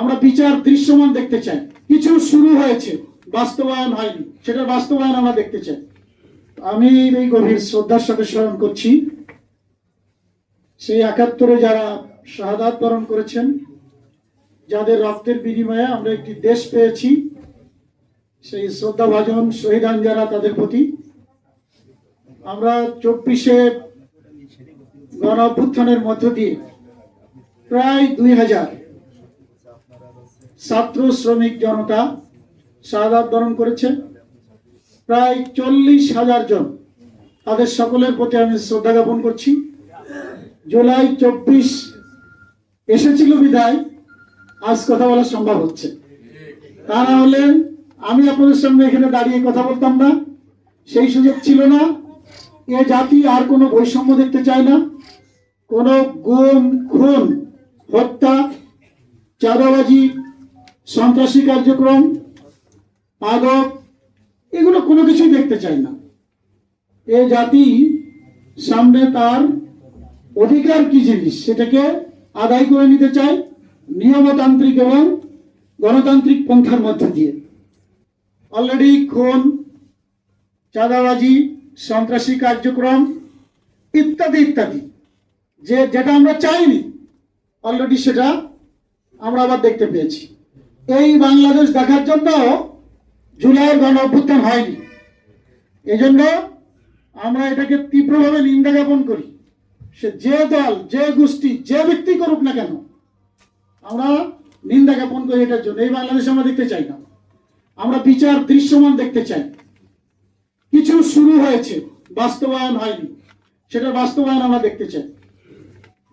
আমরা বিচার দৃশ্যমান দেখতে চাই। কিছু শুরু হয়েছে, বাস্তবায়ন হয়নি। সেটার বাস্তবায়ন আমরা দেখতে চাই। আমি এই গভীর শ্রদ্ধার সাথে স্মরণ করছি, সেই একাত্তরে যারা শাহাদাত বরণ করেছেন, যাদের রক্তের বিনিময়ে আমরা একটি দেশ পেয়েছি, সেই শ্রদ্ধাভাজন শহীদান যারা তাদের প্রতি। আমরা চব্বিশে গণ অভ্যুত্থানের মধ্য দিয়ে প্রায় দুই হাজার ছাত্র শ্রমিক জনতা শাহাদাত বরণ করেছে। প্রায় চল্লিশ হাজার জন, তাদের সকলের প্রতি আমি শ্রদ্ধা জ্ঞাপন করছি। জুলাই চব্বিশ এসেছিল বিদায়, আজ কথা বলা সম্ভব হচ্ছে। তা না হলে আমি আপনাদের সামনে এখানে দাঁড়িয়ে কথা বলতাম না, সেই সুযোগ ছিল না। এ জাতি আর কোনো বৈষম্য দেখতে চায় না। কোনো গুম, খুন, হত্যা, চাঁদাবাজি সন্ত্রাসী কার্যক্রম মাদক এগুলো কোনো কিছুই দেখতে চায় না। এ জাতি সামনে তার অধিকার কি জিনিস সেটাকে আদায় করে নিতে চায় নিয়মতান্ত্রিক এবং গণতান্ত্রিক পন্থার মধ্য দিয়ে। অলরেডি খুন, চাঁদাবাজি, সন্ত্রাসী কার্যক্রম ইত্যাদি ইত্যাদি। যে, যেটা আমরা চাইনি অলরেডি সেটা আমরা আবার দেখতে পেয়েছি। এই বাংলাদেশ দেখার জন্য জুলাইয়ের গণ অভ্যুত্থান হয়নি। এই জন্য আমরা এটাকে তীব্রভাবে নিন্দা জ্ঞাপন করি। সে যে দল, যে গোষ্ঠী, যে ব্যক্তি করুক না কেন, আমরা নিন্দা জ্ঞাপন করি এটার জন্য। এই বাংলাদেশ আমরা দেখতে চাই না। আমরা বিচার দৃশ্যমান দেখতে চাই। কিছু শুরু হয়েছে, বাস্তবায়ন হয়নি। সেটার বাস্তবায়ন আমরা দেখতে চাই।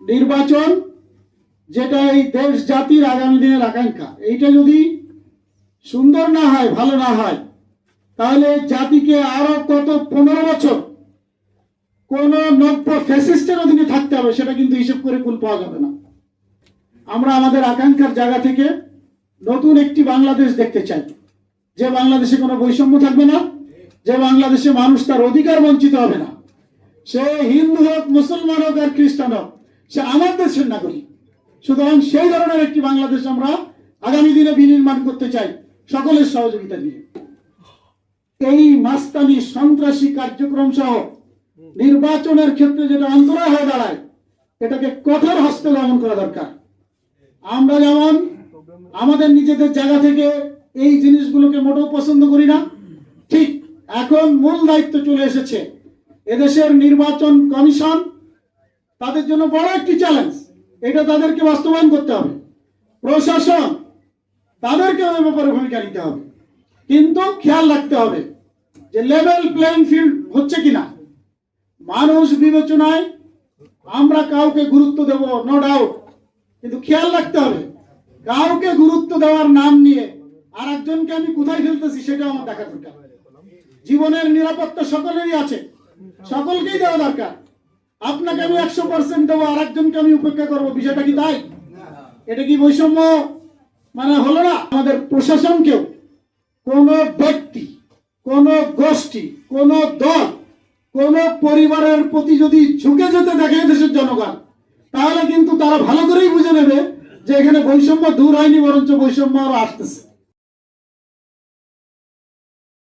নির্বাচন যেটা এই দেশ জাতির আগামী দিনের আকাঙ্ক্ষা। এইটা যদি সুন্দর না হয়, ভালো না হয়, তাহলে জাতিকে আরও কত পনেরো বছর কোন নব্য ফ্যাসিস্টের অধীনে থাকতে হবে, সেটা কিন্তু হিসেব করে কুল পাওয়া যাবে না। আমরা আমাদের আকাঙ্ক্ষার জায়গা থেকে নতুন একটি বাংলাদেশ দেখতে চাই। যে বাংলাদেশে কোনো বৈষম্য থাকবে না, যে বাংলাদেশে মানুষ তার অধিকার বঞ্চিত হবে না। সে হিন্দু হোক, মুসলমান হোক আর খ্রিস্টান হোক, সে আমার দেশের নাগরিক। সুতরাং সেই ধরনের একটি বাংলাদেশ আমরা আগামী দিনে বিনির্মাণ করতে চাই সকলের সহযোগিতা নিয়ে। এই মাস্তানি সন্ত্রাসী কার্যক্রম সহ নির্বাচনের ক্ষেত্রে যেটা অন্তরায় হয়ে দাঁড়ায়, এটাকে কঠোর হস্তে দমন করা দরকার। আমরা যেমন আমাদের নিজেদের জায়গা থেকে এই জিনিসগুলোকে মোটেও পছন্দ করি না, ঠিক এখন মূল দায়িত্ব চলে এসেছে। এদেশের নির্বাচন কমিশন তাদের জন্য বড় একটি চ্যালেঞ্জ এটা তাদেরকে বাস্তবায়ন করতে হবে। প্রশাসন, তাদেরকে ওই ব্যাপারে ভূমিকা নিতে হবে। কিন্তু খেয়াল রাখতে হবে যে লেভেল প্লেইং ফিল্ড হচ্ছে কিনা। মানুষ বিবেচনায় আমরা কাউকে গুরুত্ব দেব নো ডাউট কিন্তু খেয়াল রাখতে হবে, কাউকে গুরুত্ব দেওয়ার নাম নিয়ে আর একজনকে আমি কোথায় ফেলতেছি সেটা আমার দেখা দরকার। জীবনের নিরাপত্তা সকলেরই আছে, সকলকেই দেওয়া দরকার। আপনাকে আমি একশো পার্সেন্ট দেবো আর একজনকে আমি উপেক্ষা করব। বিষয়টা কি তাই? এটা কি বৈষম্য? মানে হলো না, আমাদের প্রশাসনকেও কোন ব্যক্তি, কোন গোষ্ঠী, কোন দল, কোন পরিবারের প্রতি যদি ঝুঁকে যেতে দেখে দেশের জনগণ, তাহলে কিন্তু তারা ভালো করেই বুঝে নেবে যে এখানে বৈষম্য দূর হয়নি, বরঞ্চ বৈষম্য আরও আসতেছে।